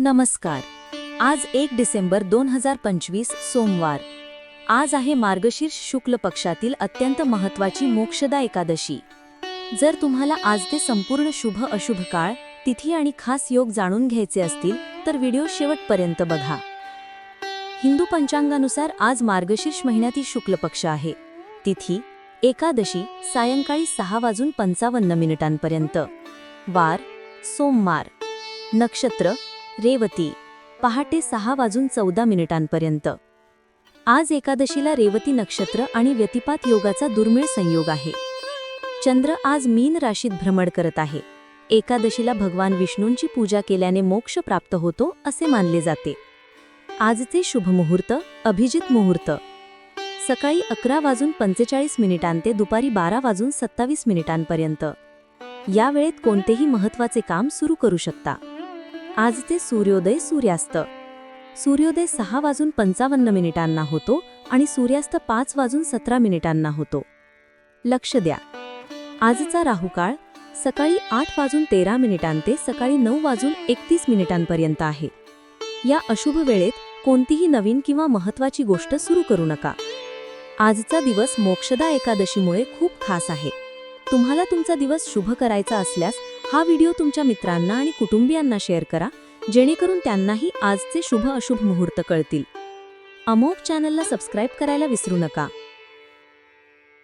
नमस्कार. आज एक डिसेंबर दोन हजार पंचवीस सोमवार. आज आहे मार्गशीर्ष शुक्ल पक्षातील अत्यंत महत्वाची मोक्षदा एकादशी. जर तुम्हाला आज ते संपूर्ण शुभ अशुभ काळ तिथी आणि खास योग जाणून घ्यायचे असतील तर व्हिडिओ शेवटपर्यंत बघा. हिंदू पंचांगानुसार आज मार्गशीर्ष महिन्यातील शुक्ल पक्ष आहे. तिथी एकादशी सायंकाळी सहा वाजून पंचावन्न मिनिटांपर्यंत. वार सोमवार. नक्षत्र रेवती पहाटे सहा वाजून चौदा मिनिटांपर्यंत. आज एकादशीला रेवती नक्षत्र आणि व्यतिपात योगाचा दुर्मिळ संयोग आहे. चंद्र आज मीन राशीत भ्रमण करत आहे. एकादशीला भगवान विष्णूंची पूजा केल्याने मोक्ष प्राप्त होतो असे मानले जाते. आजचे शुभ मुहूर्त अभिजित मुहूर्त. सकाळी अकरा वाजून पंचेचाळीस मिनिटां ते दुपारी बारा वाजून सत्तावीस मिनिटांपर्यंत. या वेळेत कोणतेही महत्त्वाचे काम सुरू करू शकता. आजचे सूर्योदय सूर्यास्त. सूर्योदय सहा वाजून पंचावन्न मिनिटांना होतो आणि सूर्यास्त पाच वाजून सतरा मिनिटांना होतो. लक्ष द्या. आजचा राहुकाळ सकाळी आठ वाजून तेरा मिनिटां ते सकाळी नऊ वाजून एकतीस मिनिटांपर्यंत आहे. या अशुभ वेळेत कोणतीही नवीन किंवा महत्त्वाची गोष्ट सुरू करू नका. आजचा दिवस मोक्षदा एकादशीमुळे खूप खास आहे. तुम्हाला तुमचा दिवस शुभ करायचा असल्यास हा व्हिडिओ तुमच्या मित्रांना आणि कुटुंबियांना शेअर करा जेणेकरून त्यांनाही आजचे शुभ अशुभ मुहूर्त कळतील. अमोक चॅनलला सबस्क्राईब करायला विसरू नका.